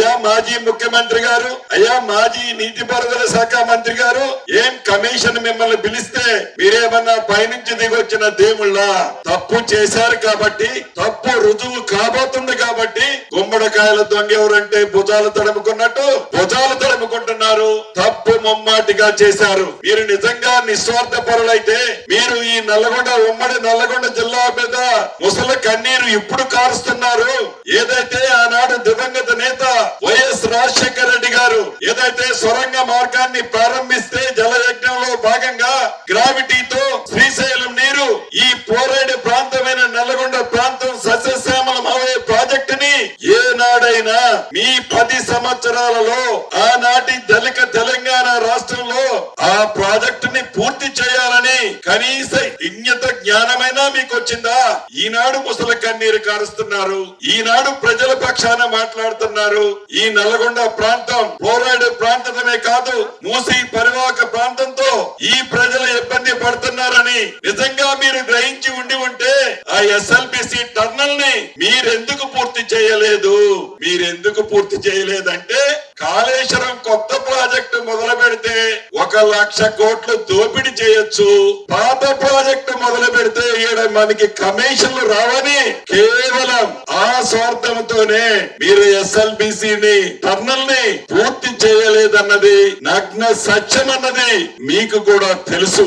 అయ్యా మాజీ ముఖ్యమంత్రి గారు అయ్యా మాజీ నీటిపారుదల శాఖ మంత్రి గారు ఏం కమిషన్ మిమ్మల్ని పిలిస్తే మీరేమన్నా పైనుంచి దిగొచ్చిన దేవుళ్ళ? తప్పు చేశారు కాబట్టి తప్పు రుజువు కాబోతుంది కాబట్టి గుమ్మడికాయల దొంగ ఎవరంటే భుజాలు తడుముకున్నట్టు భుజాలు తడుముకుంటున్నారు. తప్పు ముమ్మాటిగా చేశారు. మీరు నిజంగా నిస్వార్థ పరులైతే మీరు ఈ నల్లగొండ ఉమ్మడి నల్లగొండ జిల్లా మీద ముసలి కన్నీరు ఇప్పుడు కారుస్తున్నారు. ఏదైతే ఆనాడు దివంగత నేత వైఎస్ రాజశేఖర రెడ్డి గారు ఏదైతే సొరంగ మార్గాన్ని ప్రారంభిస్తే జలయజ్ఞంలో భాగంగా గ్రావిటీతో శ్రీశైలం నీరు ఈ పోరేడు ప్రాంతమైన నల్లగొండ ప్రాంతం సస్యశ్యామలం అవే ప్రాజెక్టుని ఏనాడైనా మీ పది సంవత్సరాలలో ఆనాటి దళిక తెలంగాణ రాష్ట్రంలో ఆ ప్రాజెక్టుని పూర్తి చేయాలని కనీస విజ్ఞత జ్ఞానమైనా మీకు వచ్చిందా ఈనాడు ముసల కన్నీరు కారుస్తున్నారు. ఈనాడు ప్రజల పక్షాన మాట్లాడుతున్నారు. ఈ నల్గొండ ప్రాంతం పోరాడు ప్రాంతమే కాదు మూసి పరివాహక ప్రాంతంతో ఈ ప్రజలు ఇబ్బంది పడుతున్నారని నిజంగా మీరు గ్రహించి ఉండి ఉంటే ఆ ఎస్ఎల్బిసి టర్నల్ని మీరెందుకు పూర్తి చేయలేదు? మీరెందుకు పూర్తి చేయలేదంటే కాళేశ్వరం కొత్త ప్రాజెక్టు మొదలు పెడితే ఒక లక్ష కోట్లు దోపిడీ చేయొచ్చు. పాత ప్రాజెక్టు మొదలు పెడితే ఈడ మనకి కమిషన్లు రావని కేవలం ఆ స్వార్థంతోనే మీరు ఎస్ఎల్బిసిని టర్నల్ని పూర్తి చేయలేదన్నది నగ్న సత్యం అన్నది మీకు కూడా తెలుసు.